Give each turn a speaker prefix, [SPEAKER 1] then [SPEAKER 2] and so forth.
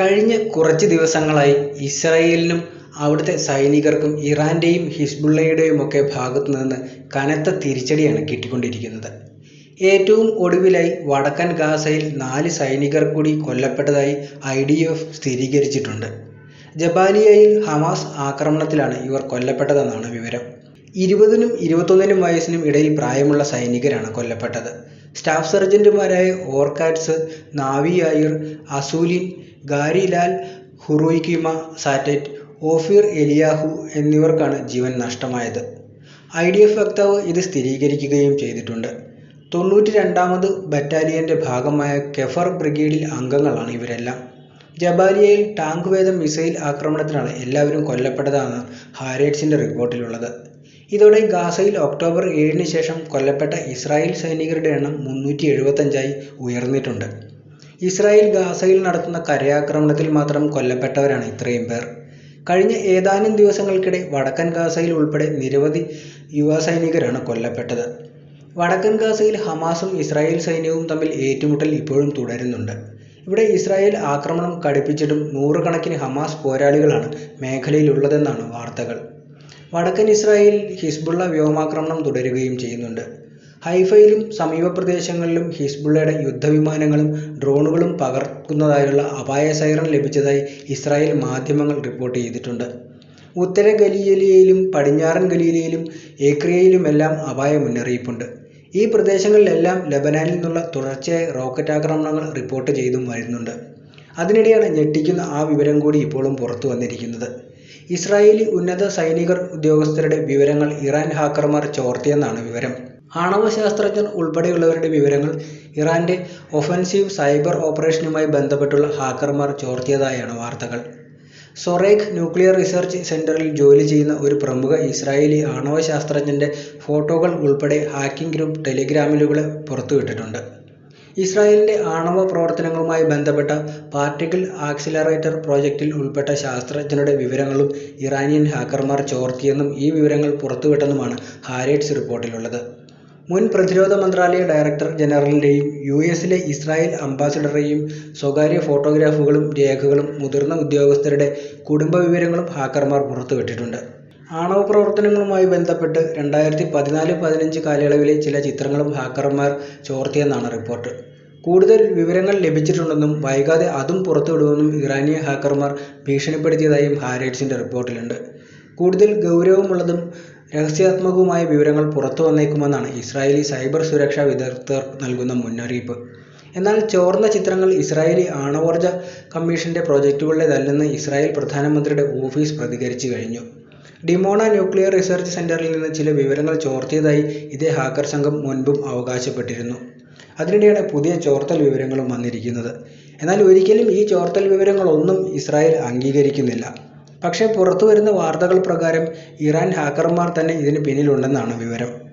[SPEAKER 1] കഴിഞ്ഞ കുറച്ച് ദിവസങ്ങളായി ഇസ്രായേലിനും അവിടുത്തെ സൈനികർക്കും ഇറാന്റെയും ഹിസ്ബുള്ളയുടെയുമൊക്കെ ഭാഗത്തുനിന്ന് കനത്ത തിരിച്ചടിയാണ് കിട്ടിക്കൊണ്ടിരിക്കുന്നത്. ഏറ്റവും ഒടുവിലായി വടക്കൻ ഗാസയിൽ നാല് സൈനികർ കൂടി കൊല്ലപ്പെട്ടതായി ഐ ഡി എഫ് സ്ഥിരീകരിച്ചിട്ടുണ്ട്. ജബാലിയയിൽ ഹമാസ് ആക്രമണത്തിലാണ് ഇവർ കൊല്ലപ്പെട്ടതെന്നാണ് വിവരം. ഇരുപതിനും ഇരുപത്തൊന്നിനും വയസ്സിനും ഇടയിൽ പ്രായമുള്ള സൈനികരാണ് കൊല്ലപ്പെട്ടത്. സ്റ്റാഫ് സർജന്റുമാരായ ഓർക്കാറ്റ്സ് നാവി യായിർ, അസൂലിൻ, ഗാരിലാൽ ലാൽ ഹുറൂയ്ക്കിമ സാറ്റെറ്റ്, ഓഫീർ എലിയാഹു എന്നിവർക്കാണ് ജീവൻ നഷ്ടമായത്. ഐ ഡി എഫ് വക്താവ് ഇത് സ്ഥിരീകരിക്കുകയും ചെയ്തിട്ടുണ്ട്. തൊണ്ണൂറ്റി രണ്ടാമത് ബറ്റാലിയന്റെ ഭാഗമായ കെഫർ ബ്രിഗേഡിൽ അംഗങ്ങളാണ് ഇവരെല്ലാം. ജബാലിയയിൽ ടാങ്ക് വേധ മിസൈൽ ആക്രമണത്തിലാണ് എല്ലാവരും കൊല്ലപ്പെട്ടതാണ് ഹാരേറ്റ്സിന്റെ റിപ്പോർട്ടിലുള്ളത്. ഇതോടെ ഗാസയിൽ ഒക്ടോബർ ഏഴിന് ശേഷം കൊല്ലപ്പെട്ട ഇസ്രായേൽ സൈനികരുടെ എണ്ണം മുന്നൂറ്റി എഴുപത്തഞ്ചായി ഉയർന്നിട്ടുണ്ട്. ഇസ്രായേൽ ഗാസയിൽ നടത്തുന്ന കരയാക്രമണത്തിൽ മാത്രം കൊല്ലപ്പെട്ടവരാണ് ഇത്രയും പേർ. കഴിഞ്ഞ ഏതാനും ദിവസങ്ങൾക്കിടെ വടക്കൻ ഗാസയിൽ ഉൾപ്പെടെ നിരവധി യുവ സൈനികരാണ് കൊല്ലപ്പെട്ടത്. വടക്കൻ ഗാസയിൽ ഹമാസും ഇസ്രായേൽ സൈന്യവും തമ്മിൽ ഏറ്റുമുട്ടൽ ഇപ്പോഴും തുടരുന്നുണ്ട്. ഇവിടെ ഇസ്രായേൽ ആക്രമണം കടുപ്പിച്ചിട്ടും നൂറുകണക്കിന് ഹമാസ് പോരാളികളാണ് മേഖലയിലുള്ളതെന്നാണ് വാർത്തകൾ. വടക്കൻ ഇസ്രായേൽ ഹിസ്ബുള്ള വ്യോമാക്രമണം തുടരുകയും ചെയ്യുന്നുണ്ട്. ഹൈഫയിലും സമീപ പ്രദേശങ്ങളിലും ഹിസ്ബുള്ളയുടെ യുദ്ധവിമാനങ്ങളും ഡ്രോണുകളും പകർക്കുന്നതായുള്ള അപായ സൈറൺ ലഭിച്ചതായി ഇസ്രായേൽ മാധ്യമങ്ങൾ റിപ്പോർട്ട് ചെയ്തിട്ടുണ്ട്. ഉത്തര ഗലീലയിലും പടിഞ്ഞാറൻ ഗലീലയിലും ഏക്രിയയിലുമെല്ലാം അപായ മുന്നറിയിപ്പുണ്ട്. ഈ പ്രദേശങ്ങളിലെല്ലാം ലബനാനിൽ നിന്നുള്ള തുടർച്ചയായ റോക്കറ്റ് ആക്രമണങ്ങൾ റിപ്പോർട്ട് ചെയ്തും വരുന്നുണ്ട്. അതിനിടെയാണ് ഞെട്ടിക്കുന്ന ആ വിവരം കൂടി ഇപ്പോഴും പുറത്തുവന്നിരിക്കുന്നത്. ഇസ്രായേലി ഉന്നത സൈനികർ ഉദ്യോഗസ്ഥരുടെ വിവരങ്ങൾ ഇറാൻ ഹാക്കർമാർ ചോർത്തിയെന്നാണ് വിവരം. ആണവ ശാസ്ത്രജ്ഞർ ഉൾപ്പെടെയുള്ളവരുടെ വിവരങ്ങൾ ഇറാന്റെ ഒഫൻസീവ് സൈബർ ഓപ്പറേഷനുമായി ബന്ധപ്പെട്ടുള്ള ഹാക്കർമാർ ചോർത്തിയതായാണ് വാർത്തകൾ. സൊറേഖ് ന്യൂക്ലിയർ റിസർച്ച് സെന്ററിൽ ജോലി ചെയ്യുന്ന ഒരു പ്രമുഖ ഇസ്രായേലി ആണവ ശാസ്ത്രജ്ഞന്റെ ഫോട്ടോകൾ ഉൾപ്പെടെ ഹാക്കിംഗ് ഗ്രൂപ്പ് ടെലിഗ്രാമിലൂടെ പുറത്തുവിട്ടിട്ടുണ്ട്. ഇസ്രായേലിന്റെ ആണവ പ്രവർത്തനങ്ങളുമായി ബന്ധപ്പെട്ട പാർട്ടിക്കിൾ ആക്സിലറേറ്റർ പ്രോജക്റ്റിൽ ഉൾപ്പെട്ട ശാസ്ത്രജ്ഞരുടെ വിവരങ്ങളും ഇറാനിയൻ ഹാക്കർമാർ ചോർത്തിയെന്നും ഈ വിവരങ്ങൾ പുറത്തുവിട്ടെന്നുമാണ് ഹാരേറ്റ്സ് റിപ്പോർട്ടിലുള്ളത്. മുൻ പ്രതിരോധ മന്ത്രാലയ ഡയറക്ടർ ജനറലിന്റെയും യുഎസിലെ ഇസ്രായേൽ അംബാസിഡറേയും സ്വകാര്യ ഫോട്ടോഗ്രാഫുകളും രേഖകളും മുതിർന്ന ഉദ്യോഗസ്ഥരുടെ കുടുംബ വിവരങ്ങളും ഹാക്കർമാർ പുറത്തുവിട്ടിട്ടുണ്ട്. ആണവപ്രവർത്തനങ്ങളുമായി ബന്ധപ്പെട്ട് രണ്ടായിരത്തി പതിനാല് പതിനഞ്ച് കാലയളവിലെ ചില ചിത്രങ്ങളും ഹാക്കർമാർ ചോർത്തിയെന്നാണ് റിപ്പോർട്ട്. കൂടുതൽ വിവരങ്ങൾ ലഭിച്ചിട്ടുണ്ടെന്നും വൈകാതെ അതും പുറത്തുവിടുമെന്നും ഇറാനിയൻ ഹാക്കർമാർ ഭീഷണിപ്പെടുത്തിയതായും ഹാരേറ്റ്സിന്റെ റിപ്പോർട്ടിലുണ്ട്. കൂടുതൽ ഗൗരവമുള്ളതും രഹസ്യാത്മകവുമായ വിവരങ്ങൾ പുറത്തു വന്നേക്കുമെന്നാണ് ഇസ്രായേലി സൈബർ സുരക്ഷാ വിദഗ്ധർ നൽകുന്ന മുന്നറിയിപ്പ്. എന്നാൽ ചോർന്ന ചിത്രങ്ങൾ ഇസ്രായേലി ആണവോർജ കമ്മീഷന്റെ പ്രോജക്ടുകളുടേതല്ലെന്ന് ഇസ്രായേൽ പ്രധാനമന്ത്രിയുടെ ഓഫീസ് പ്രതികരിച്ചു കഴിഞ്ഞു. ഡിമോണ ന്യൂക്ലിയർ റിസർച്ച് സെന്ററിൽ നിന്ന് ചില വിവരങ്ങൾ ചോർത്തിയതായി ഇതേ ഹാക്കർ സംഘം മുൻപും അവകാശപ്പെട്ടിരുന്നു. അതിനിടെയാണ് പുതിയ ചോർത്തൽ വിവരങ്ങളും വന്നിരിക്കുന്നത്. എന്നാൽ ഒരിക്കലും ഈ ചോർത്തൽ വിവരങ്ങളൊന്നും ഇസ്രായേൽ അംഗീകരിക്കുന്നില്ല. പക്ഷേ പുറത്തുവരുന്ന വാർത്തകൾ പ്രകാരം ഇറാൻ ഹാക്കർമാർ തന്നെ ഇതിന് പിന്നിലുണ്ടെന്നാണ് വിവരം.